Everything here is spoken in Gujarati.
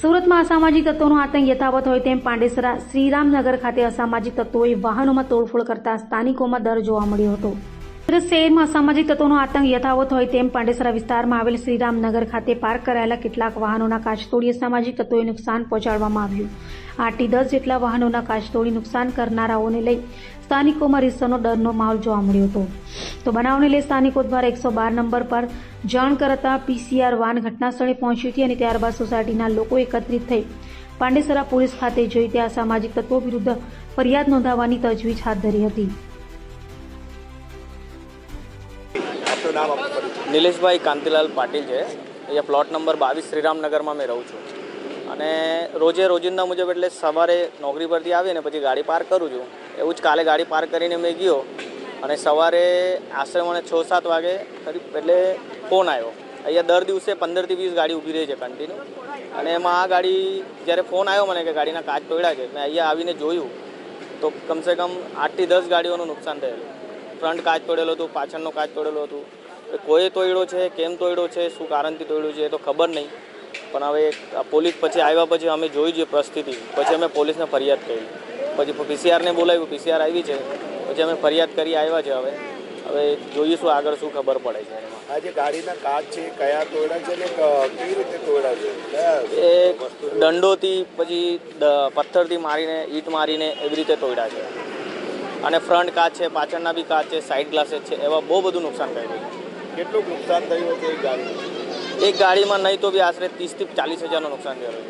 સુરતમાં અસામાજિક તત્વોનો આતંક યથાવત હોય તેમ પાંડેસરા શ્રીરામનગર ખાતે અસામાજિક તત્વોએ વાહનોમાં તોડફોડ કરતા સ્થાનિકોમાં ડર જોવા મળ્યો હતો. સુરત શહેરમાં અસામાજિક તત્વોનો આતંક યથાવત હોય તેમ પાંડેસરા વિસ્તારમાં આવેલ શ્રીરામનગર ખાતે પાર્ક કરાયેલા કેટલાક વાહનોના કાચ તોડી અસામાજિક તત્વોએ નુકસાન પહોંચાડવામાં આવ્યું. આઠથી દસ જેટલા વાહનોના કાચ તોડી નુકસાન કરનારાઓને લઈ સ્થાનિકોમાં રીસનો ડરનો માહોલ જોવા મળ્યો હતો. તો બનાવને લઈ સ્થાનિકો દ્વારા એકસો બાર નંબર પર જાણ કરતા પીસીઆર વાન ઘટનાસ્થળે પહોંચી હતી અને ત્યારબાદ સોસાયટીના લોકો એકત્રિત થઈ પાંડેસરા પોલીસ ખાતે જઈ ત્યાં સામાજિક તત્વો વિરુદ્ધ ફરિયાદ નોંધાવવાની તજવીજ હાથ ધરી હતી. નિલેશભાઈ કાંતિલાલ પાટીલ છે. અહીંયા પ્લોટ નંબર બાવીસ શ્રીરામનગરમાં મેં રહું છું. અને રોજે રોજિંદા મુજબ એટલે સવારે નોકરી પરથી આવીને પછી ગાડી પાર્ક કરું છું. એવું જ કાલે ગાડી પાર્ક કરીને મેં ગયો. અને સવારે આશરે મને છ સાત વાગે ખરી એટલે ફોન આવ્યો અહીંયા દર દિવસે પંદરથી વીસ ગાડી ઊભી રહી છે કન્ટિન્યુ અને એમાં આ ગાડી જ્યારે ફોન આવ્યો મને કે ગાડીના કાચ તોડ્યા છે મેં અહીંયા આવીને જોયું તો કમસે કમ આઠથી દસ ગાડીઓનું નુકસાન થયેલું ફ્રન્ટ કાચ તોડેલો હતું પાછળનો કાચ તોડેલો હતું કોઈ તોડ્યો છે કેમ તોડ્યો છે શું કારણથી તોડ્યું છે એ તો ખબર નહીં પણ હવે પોલીસ પછી આવ્યા પછી અમે જોઈ જે પરિસ્થિતિ પછી અમે પોલીસને ફરિયાદ કરી પછી પીસીઆરને બોલાવ્યું પીસીઆર આવી છે પછી અમે ફરિયાદ કરી આવ્યા છે હવે. હવે જોઈશું આગળ શું ખબર પડે છે. આ જે ગાડીના કાચ છે કયા તોડા છે ને કઈ રીતે તોડા છે? એ દંડોથી પછી પથ્થરથી મારીને ઈંટ મારીને એવી રીતે તોડ્યા છે. અને ફ્રન્ટ કાચ છે પાછળના બી કાચ છે સાઈડ ગ્લાસેસ છે એવા બહુ બધું નુકસાન કર્યું છે. કેટલું નુકસાન થયું હતું એ ગાડી એક ગાડીમાં નહીં તો બી આશરે ત્રીસથી ચાલીસ હજારનું નુકસાન થયેલું છે